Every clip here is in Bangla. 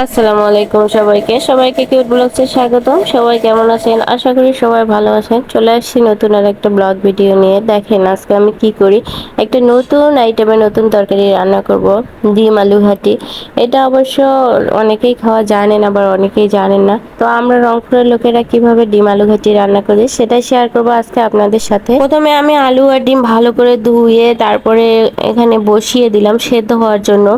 আসসালামু আলাইকুম সবাইকে। সবাইকে কিউট ব্লগসে স্বাগতম। সবাই কেমন আছেন? আশা করি সবাই ভালো আছেন। চলে আসছি নতুন আর একটা ব্লগ ভিডিও নিয়ে। দেখেন, আজকে আমি কি করি? একটা নতুন আইটেমে নতুন তরকারি রান্না করব, ডিম, আলু ঘাটি এটা অবশ্য অনেকেই খাওয়া জানেন, আবার অনেকেই জানেন না। তো আমরা রংপুরের লোকেরা কীভাবে ডিম, আলু ঘাটি রান্না করি সেটাই শেয়ার করব আজকে আপনাদের সাথে। প্রথমে আমি আলু আর ডিম ভালো করে ধুয়ে, তারপরে এখানে বসিয়ে দিলাম সেদ্ধ হওয়ার জন্য।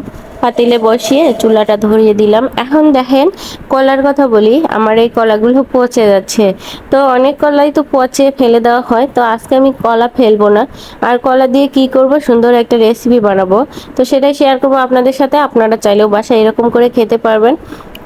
পাতিলে বসিয়ে চুলাটা ধরিয়ে দিলাম। এখন দেখেন, কলার কথা বলি, আমার এই কলাগুলো পচে যাচ্ছে। তো অনেক কলাই তো পচে ফেলে দেওয়া হয়, তো আজকে আমি কলা ফেলব না। আর কলা দিয়ে কি করব? সুন্দর একটা রেসিপি বানাবো। তো সেটাই শেয়ার করব আপনাদের সাথে, আপনারা চাইলেও বাসায় এরকম করে খেতে পারবেন।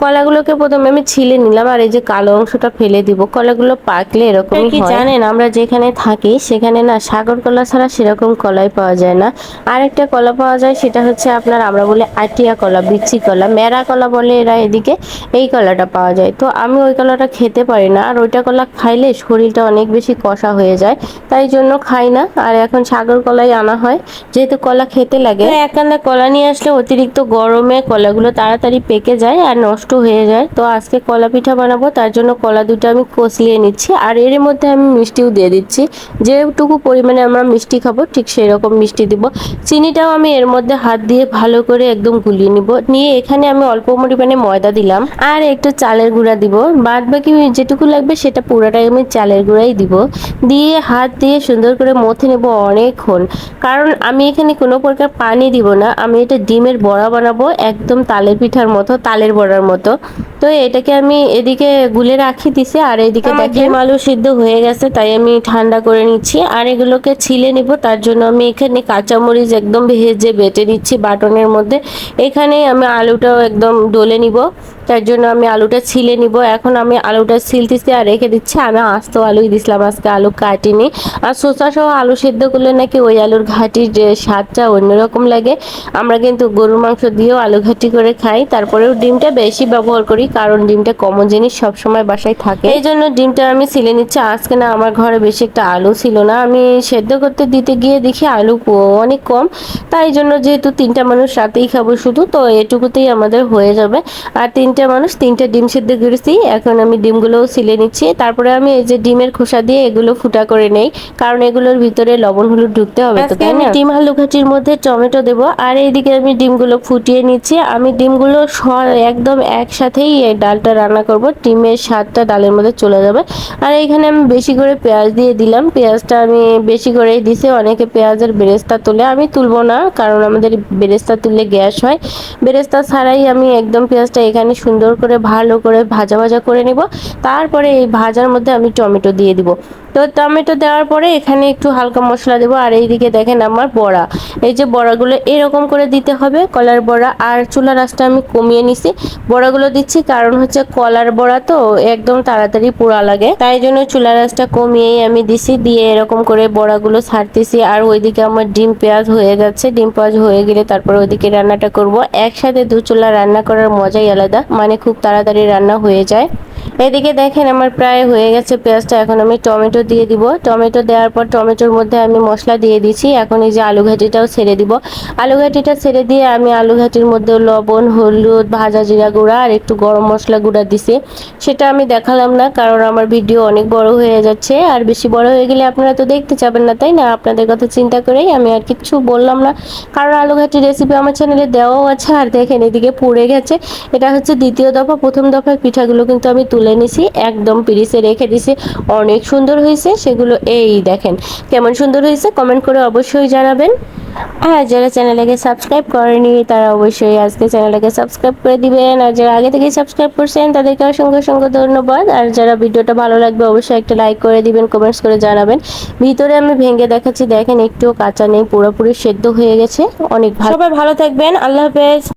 কলাগুলোকে প্রথমে আমি ছিলে নিলাম আর এই যে কালো অংশটা ফেলে দিব। কলাগুলো পাকলে এরকম কি জানেন আমরা যেখানে থাকি সেখানে না সাগর কলা ছাড়া সেরকম কলাই পাওয়া যায় না। আর একটা কলা পাওয়া যায় সেটা হচ্ছে আপনার আমরা বলি আটিয়া কলা বিচি কলা মেরা কলা বলে এরা এদিকে এই কলাটা পাওয়া যায়। তো আমি ওই কলাটা খেতে পারি না আর ওইটা কলা খাইলে শরীরটা অনেক বেশি কষা হয়ে যায় তাই জন্য খাই না। আর এখন সাগর কলাই আনা হয় যেহেতু কলা খেতে লাগে। একান্দা কলা নিয়ে আসলে অতিরিক্ত গরমে কলাগুলো তাড়াতাড়ি পেকে যায় আর নষ্ট নষ্ট হয়ে যায়। তো আজকে কলা পিঠা বানাবো, তার জন্য কলা দুটো আমি কষলিয়ে নিচ্ছি আর এর মধ্যে আমি মিষ্টিও দিয়ে দিচ্ছি। যেটুকু পরিমাণে আমরা মিষ্টি খাব, ঠিক সেই রকম মিষ্টি দিব। চিনিটাও আমি এর মধ্যে হাত দিয়ে ভালো করে একদম গুলিয়ে নিব। নিয়ে এখানে আমি অল্প পরিমাণে ময়দা দিলাম। আর একটু চালের গুঁড়া দিব। বাদ বাকি যেটুকু লাগবে সেটা পুরোটাই আমি চালের গুঁড়াই দিব। দিয়ে হাত দিয়ে সুন্দর করে মথে নেব অনেকক্ষণ। কারণ আমি এখানে কোনো প্রকার পানি দিব না। আমি এটা ডিমের বড়া বানাবো, একদম তালের পিঠার মতো, তালের বড়ার মতো। মতো। তো এটাকে আমি এদিকে গুলে রাখি দিছি আর এদিকে দেখেন আলু সিদ্ধ হয়ে গেছে তাই আমি ঠান্ডা করে নিচ্ছি। আর এগুলোকে ছিলে নিব তার জন্য আমি এখানে কাঁচামরিচ একদম ভেজে বেটে নিচ্ছি বাটনের মধ্যে। এখানে আমি আলুটাও একদম ডলে নিব তার জন্য আমি আলুটা ছিলে নিব। এখন আমি আলুটা ছিলতেছি আর রেখে দিচ্ছি। আমি আস্ত আলুই দিছিলাম আজকে আলু কাটিনি। আর শসা সহ আলু সেদ্ধ করলে নাকি ওই আলুর ঘাটির যে স্বাদটা অন্যরকম লাগে। আমরা কিন্তু গরুর মাংস দিয়েও আলু ঘাটি করে খাই তারপরেও ডিমটা বেশি ব্যবহার করি কারণ ডিমটা কমন জিনিস সবসময় বাসায় থাকে। এই জন্য ডিমটা আমি ছিলে নিচ্ছি। আজকে না আমার ঘরে বেশি একটা আলু ছিল না। আমি সেদ্ধ করতে দিতে গিয়ে দেখি আলু অনেক কম। তাই জন্য যেহেতু তিনটা মানুষ রাতেই খাব শুধু তো এটুকুতেই আমাদের হয়ে যাবে। আর তিনটা মানুষ তিনটা ডিম সেদ্ধ করেছি। এখন আমি ডিমগুলোও ছিলে নিচ্ছি। তারপরে আমি এই যে ডিমের খোসা দিয়ে এগুলো ফুটা করে নেই। কারণ এগুলোর ভিতরে লবণ হলুদ ঢুকতে হবে তো তাই না? ডিম আলু ঘাটির মধ্যে টমেটো দেবো। আর এইদিকে আমি ডিমগুলো ফুটিয়ে নিচ্ছি। আমি ডিমগুলো একদম একসাথেই এই ডালটা রান্না করব। ডিমের স্বাদটা ডালের মধ্যে চলে যাবে। আর এইখানে আমি বেশি করে পেঁয়াজ দিয়ে দিলাম। পেঁয়াজটা আমি বেশি করেই দিছি। অনেকে পেঁয়াজের বেরেস্তা তুলে আমি তুলবো না, কারণ আমাদের বেরেস্তা তুললে গ্যাস হয়। বেরেস্তা ছাড়াই আমি একদম পেঁয়াজটা এখানে সুন্দর করে ভালো করে ভাজা ভাজা করে নিব। তারপরে এই ভাজার মধ্যে আমি টমেটো দিয়ে দিব। তো টমেটো দেওয়ার পরে এখানে একটু হালকা মশলা দেবো, আর এইদিকে দেখেন আমার বড়া। এই যে বড়াগুলো এরকম করে দিতে হবে, কলার বড়া। আর চুলা রাসটা আমি কমিয়ে নিছি। বড়াগুলো দিচ্ছি কারণ হচ্ছে কলার বড়া তো একদম তাড়াতাড়ি পোড়া লাগে। তাই জন্য চুলা রাসটা কমিয়েই আমি দিছি, দিয়ে এরকম করে বড়াগুলো ছাড়তেছি। আর ওইদিকে আমার ডিম পেঁয়াজ হয়ে যাচ্ছে ডিম পেঁয়াজ হয়ে গেলে তারপর ওইদিকে রান্নাটা করব। একসাথে দু চুলা রান্না করার মজাই আলাদা মানে খুব তাড়াতাড়ি রান্না হয়ে যায়। এদিকে দেখেন আমার প্রায় হয়ে গেছে পেঁয়াজটা, এখন আমি টমেটো দিয়ে দিব। টমেটো দেওয়ার পর টমেটোর মধ্যে আমি মশলা দিয়ে দিছি। এখন এই যে আলু ঘাটিটাও ছেড়ে দিব। আলু ঘাটিটা ছেড়ে দিয়ে আমি আলু ঘাটির মধ্যে লবণ, হলুদ, ভাজা জিরা গুঁড়া আর একটু গরম মশলা গুঁড়া দিছি। সেটা আমি দেখালাম না, কারণ আমার ভিডিও অনেক বড় হয়ে যাচ্ছে। আর বেশি বড় হয়ে গেলে আপনারা তো দেখতে চাবেন না, তাই না? আপনাদের কথা চিন্তা করেই আমি আর কিছু বললাম না। কারণ আলু ঘাটির রেসিপি আমার চ্যানেলে দেওয়াও আছে। আর দেখেন এদিকে পুড়ে গেছে। এটা হচ্ছে দ্বিতীয় দফা, প্রথম দফার পিঠাগুলো কিন্তু আমি তুলে নিছি, একদম পিরিসে রেখে দিছি। অনেক সুন্দর হয়েছে, সেগুলো এই দেখেন। কেমন সুন্দর হয়েছে কমেন্ট করে অবশ্যই জানাবেন। আর যারা চ্যানেলটাকে সাবস্ক্রাইব করেনি, তারা অবশ্যই আজকে চ্যানেলটাকে সাবস্ক্রাইব করে দিবেন। আর যারা আগে থেকে সাবস্ক্রাইব করছেন, তাদেরকে অসংখ্য অসংখ্য ধন্যবাদ। আর যারা ভিডিওটা ভালো লাগবে, অবশ্যই একটা লাইক করে দিবেন কমেন্টস করে জানাবেন। ভিতরে আমি ভেঙে দেখাচ্ছি, দেখেন একটুও কাঁচা নেই, পুরোপুরি সেদ্ধ হয়ে গেছে। অনেক ভালো। সবাই ভালো থাকবেন, আল্লাহ হাফেজ।